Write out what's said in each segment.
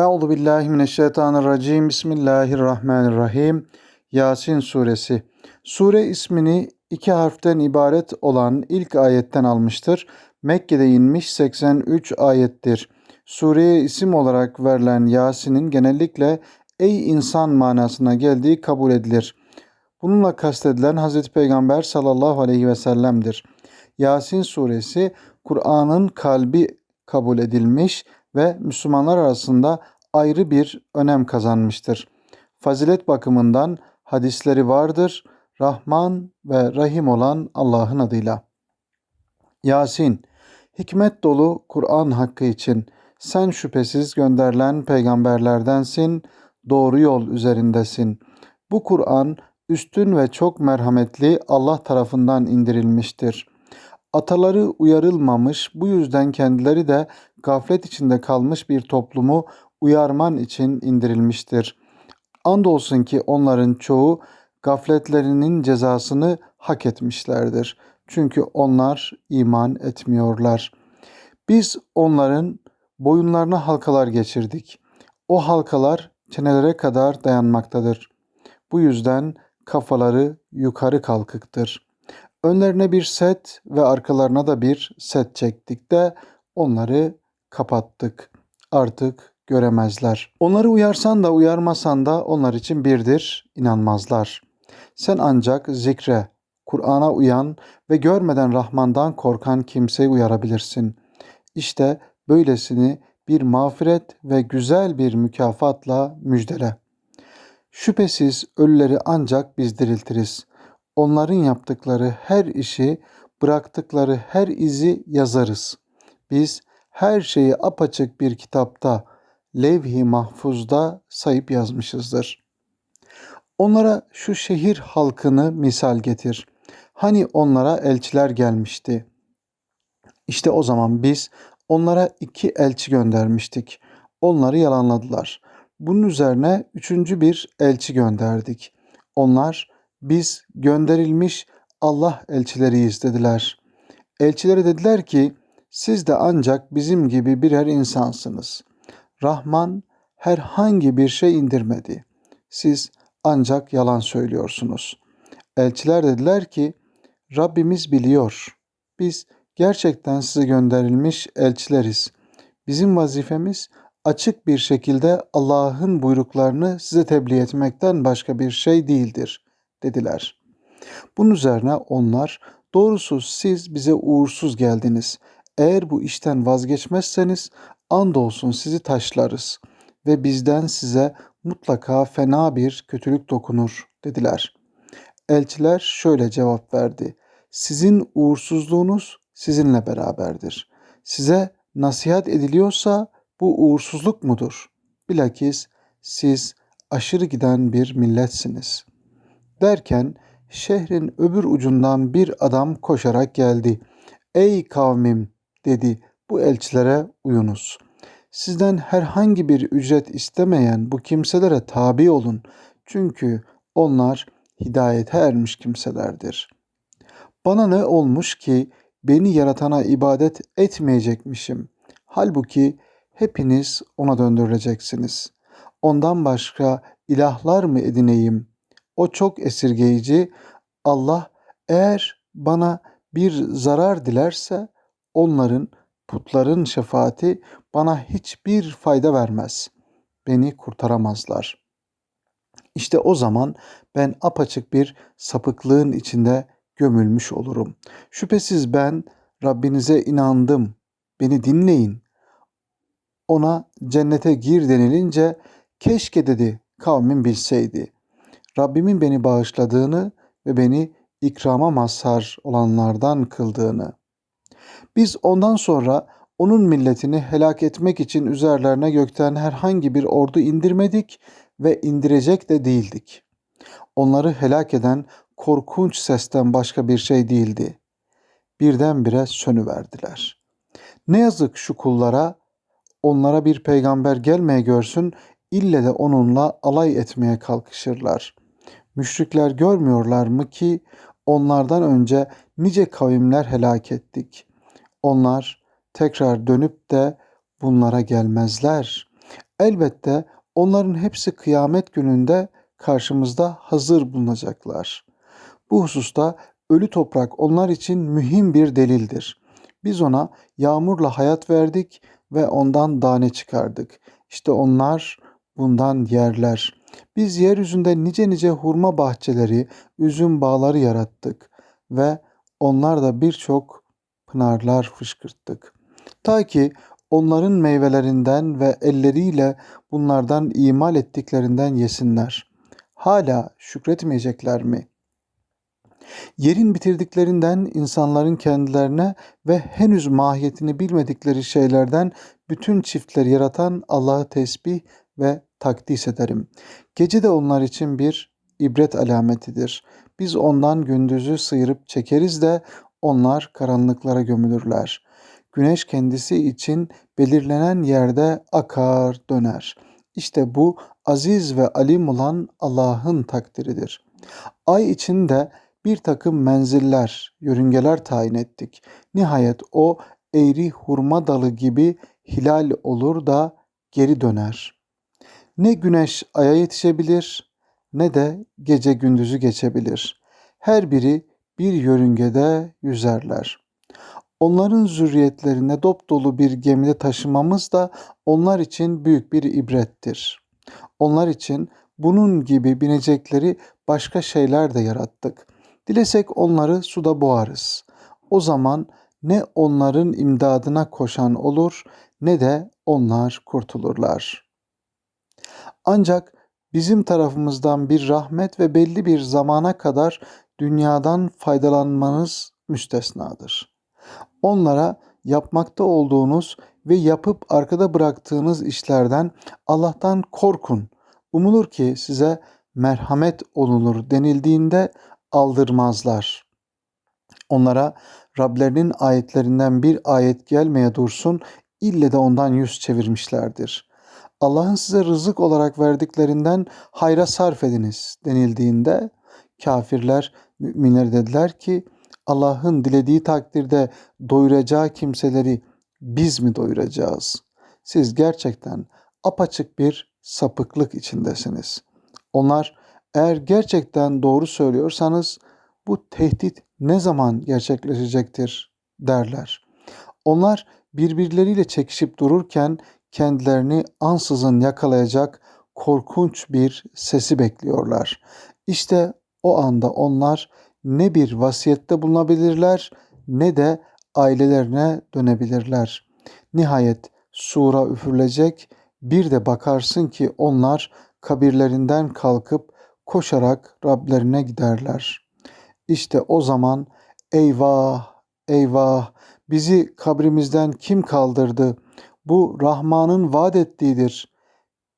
Euzu billahi mineşşeytanirracim. Bismillahirrahmanirrahim. Yasin suresi. Sure ismini iki harften ibaret olan ilk ayetten almıştır. Mekke'de inmiş 83 ayettir. Sureye isim olarak verilen Yasin'in genellikle ey insan manasına geldiği kabul edilir. Bununla kastedilen Hz. Peygamber sallallahu aleyhi ve sellem'dir. Yasin suresi Kur'an'ın kalbi kabul edilmiş ve Müslümanlar arasında ayrı bir önem kazanmıştır. Fazilet bakımından hadisleri vardır. Rahman ve Rahim olan Allah'ın adıyla. Yasin, hikmet dolu Kur'an hakkı için sen şüphesiz gönderilen peygamberlerdensin, doğru yol üzerindesin. Bu Kur'an üstün ve çok merhametli Allah tarafından indirilmiştir. Ataları uyarılmamış, bu yüzden kendileri de gaflet içinde kalmış bir toplumu uyarman için indirilmiştir. Andolsun ki onların çoğu gafletlerinin cezasını hak etmişlerdir. Çünkü onlar iman etmiyorlar. Biz onların boyunlarına halkalar geçirdik. O halkalar çenelere kadar dayanmaktadır. Bu yüzden kafaları yukarı kalkıktır. Önlerine bir set ve arkalarına da bir set çektik de onları kapattık. Artık göremezler. Onları uyarsan da uyarmasan da onlar için birdir, inanmazlar. Sen ancak zikre, Kur'an'a uyan ve görmeden Rahman'dan korkan kimseyi uyarabilirsin. İşte böylesini bir mağfiret ve güzel bir mükafatla müjdele. Şüphesiz ölüleri ancak biz diriltiriz. Onların yaptıkları her işi, bıraktıkları her izi yazarız. Biz her şeyi apaçık bir kitapta, levh-i mahfuzda sayıp yazmışızdır. Onlara şu şehir halkını misal getir. Hani onlara elçiler gelmişti. İşte o zaman biz onlara iki elçi göndermiştik. Onları yalanladılar. Bunun üzerine üçüncü bir elçi gönderdik. Onlar biz gönderilmiş Allah elçileriyiz dediler. Elçilere dediler ki siz de ancak bizim gibi birer insansınız. Rahman herhangi bir şey indirmedi. Siz ancak yalan söylüyorsunuz. Elçiler dediler ki Rabbimiz biliyor. Biz gerçekten size gönderilmiş elçileriz. Bizim vazifemiz açık bir şekilde Allah'ın buyruklarını size tebliğ etmekten başka bir şey değildir dediler. Bunun üzerine onlar doğrusu siz bize uğursuz geldiniz. Eğer bu işten vazgeçmezseniz andolsun sizi taşlarız ve bizden size mutlaka fena bir kötülük dokunur dediler. Elçiler şöyle cevap verdi. Sizin uğursuzluğunuz sizinle beraberdir. Size nasihat ediliyorsa bu uğursuzluk mudur? Bilakis siz aşırı giden bir milletsiniz. Derken şehrin öbür ucundan bir adam koşarak geldi. Ey kavmim dedi bu elçilere uyunuz. Sizden herhangi bir ücret istemeyen bu kimselere tabi olun. Çünkü onlar hidayete ermiş kimselerdir. Bana ne olmuş ki beni yaratana ibadet etmeyecekmişim. Halbuki hepiniz ona döndürüleceksiniz. Ondan başka ilahlar mı edineyim? O çok esirgeyici. Allah eğer bana bir zarar dilerse onların putların şefaati bana hiçbir fayda vermez. Beni kurtaramazlar. İşte o zaman ben apaçık bir sapıklığın içinde gömülmüş olurum. Şüphesiz ben Rabbinize inandım. Beni dinleyin. Ona cennete gir denilince keşke dedi kavmin bilseydi. Rabbimin beni bağışladığını ve beni ikrama mazhar olanlardan kıldığını. Biz ondan sonra onun milletini helak etmek için üzerlerine gökten herhangi bir ordu indirmedik ve indirecek de değildik. Onları helak eden korkunç sesten başka bir şey değildi. Birdenbire sönüverdiler. Ne yazık şu kullara, onlara bir peygamber gelmeye görsün, ille de onunla alay etmeye kalkışırlar. Müşrikler görmüyorlar mı ki onlardan önce nice kavimler helak ettik. Onlar tekrar dönüp de bunlara gelmezler. Elbette onların hepsi kıyamet gününde karşımızda hazır bulunacaklar. Bu hususta ölü toprak onlar için mühim bir delildir. Biz ona yağmurla hayat verdik ve ondan tane çıkardık. İşte onlar bundan yerler. Biz yeryüzünde nice nice hurma bahçeleri, üzüm bağları yarattık ve onlar da birçok pınarlar fışkırttık. Ta ki onların meyvelerinden ve elleriyle bunlardan imal ettiklerinden yesinler. Hala şükretmeyecekler mi? Yerin bitirdiklerinden insanların kendilerine ve henüz mahiyetini bilmedikleri şeylerden bütün çiftleri yaratan Allah'ı tesbih ve takdis ederim. Gece de onlar için bir ibret alametidir. Biz ondan gündüzü sıyırıp çekeriz de onlar karanlıklara gömülürler. Güneş kendisi için belirlenen yerde akar döner. İşte bu aziz ve alim olan Allah'ın takdiridir. Ay içinde bir takım menziller, yörüngeler tayin ettik. Nihayet o eğri hurma dalı gibi hilal olur da geri döner. Ne güneş aya yetişebilir ne de gece gündüzü geçebilir. Her biri bir yörüngede yüzerler. Onların zürriyetlerine dop dolu bir gemide taşımamız da onlar için büyük bir ibrettir. Onlar için bunun gibi binecekleri başka şeyler de yarattık. Dilesek onları suda boğarız. O zaman ne onların imdadına koşan olur ne de onlar kurtulurlar. Ancak bizim tarafımızdan bir rahmet ve belli bir zamana kadar dünyadan faydalanmanız müstesnadır. Onlara yapmakta olduğunuz ve yapıp arkada bıraktığınız işlerden Allah'tan korkun. Umulur ki size merhamet olunur denildiğinde aldırmazlar. Onlara Rablerinin ayetlerinden bir ayet gelmeye dursun, ille de ondan yüz çevirmişlerdir. Allah'ın size rızık olarak verdiklerinden hayra sarf ediniz denildiğinde kafirler müminler dediler ki Allah'ın dilediği takdirde doyuracağı kimseleri biz mi doyuracağız? Siz gerçekten apaçık bir sapıklık içindesiniz. Onlar eğer gerçekten doğru söylüyorsanız bu tehdit ne zaman gerçekleşecektir derler. Onlar birbirleriyle çekişip dururken kendilerini ansızın yakalayacak korkunç bir sesi bekliyorlar. İşte o anda onlar ne bir vasiyette bulunabilirler ne de ailelerine dönebilirler. Nihayet sura üfürülecek bir de bakarsın ki onlar kabirlerinden kalkıp koşarak Rablerine giderler. İşte o zaman eyvah eyvah bizi kabrimizden kim kaldırdı? Bu Rahman'ın vaat ettiğidir.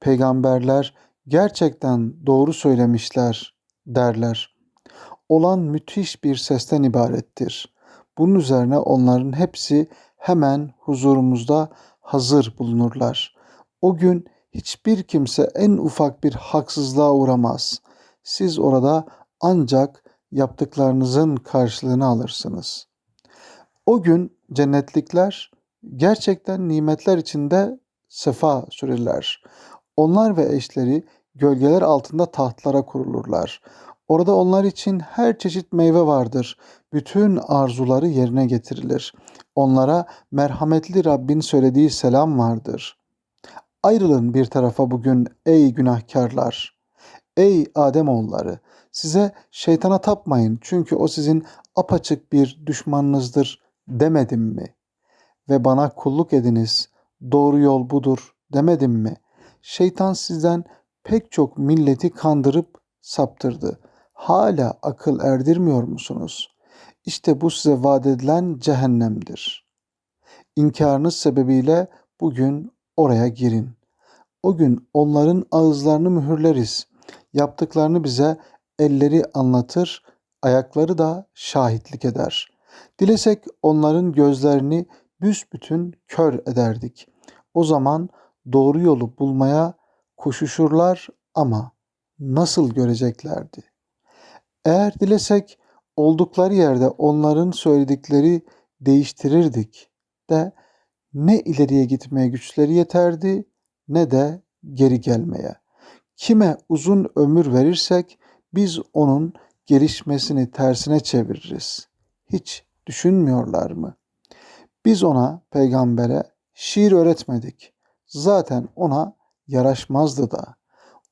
Peygamberler gerçekten doğru söylemişler derler. Olan müthiş bir sesten ibarettir. Bunun üzerine onların hepsi hemen huzurumuzda hazır bulunurlar. O gün hiçbir kimse en ufak bir haksızlığa uğramaz. Siz orada ancak yaptıklarınızın karşılığını alırsınız. O gün cennetlikler gerçekten nimetler içinde sefa sürerler. Onlar ve eşleri gölgeler altında tahtlara kurulurlar. Orada onlar için her çeşit meyve vardır. Bütün arzuları yerine getirilir. Onlara merhametli Rabbin söylediği selam vardır. Ayrılın bir tarafa bugün ey günahkarlar. Ey Adem oğulları, size şeytana tapmayın çünkü o sizin apaçık bir düşmanınızdır demedim mi? Ve bana kulluk ediniz, doğru yol budur demedim mi? Şeytan sizden pek çok milleti kandırıp saptırdı. Hala akıl erdirmiyor musunuz? İşte bu size vaat edilen cehennemdir. İnkarınız sebebiyle bugün oraya girin. O gün onların ağızlarını mühürleriz. Yaptıklarını bize elleri anlatır, ayakları da şahitlik eder. Dilesek onların gözlerini büsbütün kör ederdik. O zaman doğru yolu bulmaya koşuşurlar ama nasıl göreceklerdi? Eğer dilesek oldukları yerde onların söyledikleri değiştirirdik de ne ileriye gitmeye güçleri yeterdi ne de geri gelmeye. Kime uzun ömür verirsek biz onun gelişmesini tersine çeviririz. Hiç düşünmüyorlar mı? Biz ona peygambere şiir öğretmedik. Zaten ona yaraşmazdı da.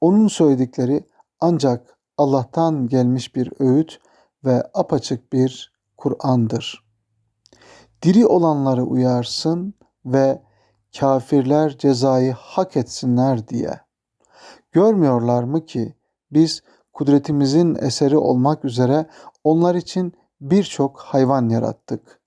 Onun söyledikleri ancak Allah'tan gelmiş bir öğüt ve apaçık bir Kur'an'dır. Diri olanları uyarsın ve kafirler cezayı hak etsinler diye. Görmüyorlar mı ki biz kudretimizin eseri olmak üzere onlar için birçok hayvan yarattık.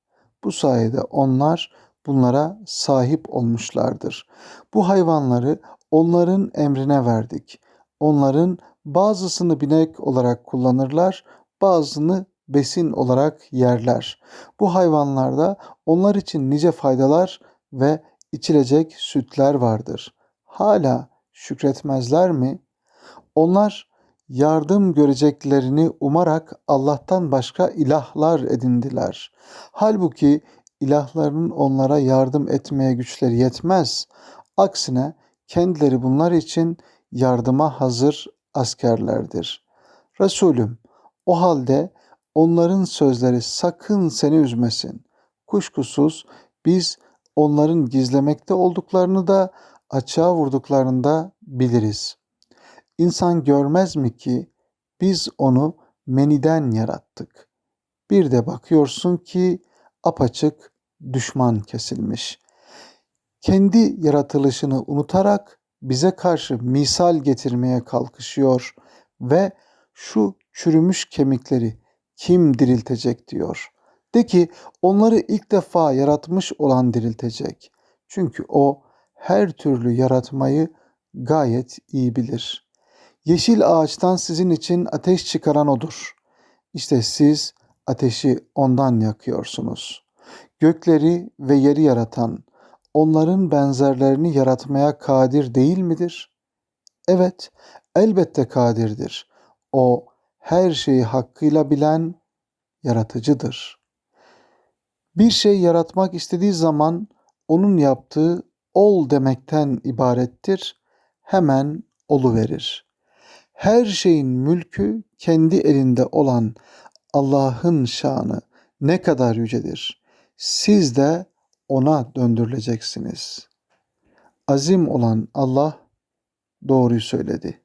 Bu sayede onlar bunlara sahip olmuşlardır. Bu hayvanları onların emrine verdik. Onların bazısını binek olarak kullanırlar, bazısını besin olarak yerler. Bu hayvanlarda onlar için nice faydalar ve içilecek sütler vardır. Hala şükretmezler mi? Onlar yardım göreceklerini umarak Allah'tan başka ilahlar edindiler. Halbuki ilahlarının onlara yardım etmeye güçleri yetmez. Aksine kendileri bunlar için yardıma hazır askerlerdir. Resulüm o halde onların sözleri sakın seni üzmesin. Kuşkusuz biz onların gizlemekte olduklarını da açığa vurduklarını da biliriz. İnsan görmez mi ki biz onu meniden yarattık. Bir de bakıyorsun ki apaçık düşman kesilmiş. Kendi yaratılışını unutarak bize karşı misal getirmeye kalkışıyor ve şu çürümüş kemikleri kim diriltecek diyor. De ki onları ilk defa yaratmış olan diriltecek. Çünkü o her türlü yaratmayı gayet iyi bilir. Yeşil ağaçtan sizin için ateş çıkaran odur. İşte siz ateşi ondan yakıyorsunuz. Gökleri ve yeri yaratan, onların benzerlerini yaratmaya kadir değil midir? Evet, elbette kadirdir. O her şeyi hakkıyla bilen yaratıcıdır. Bir şey yaratmak istediği zaman onun yaptığı ol demekten ibarettir. Hemen olu verir. Her şeyin mülkü kendi elinde olan Allah'ın şanı ne kadar yücedir. Siz de ona döndürüleceksiniz. Azim olan Allah doğruyu söyledi.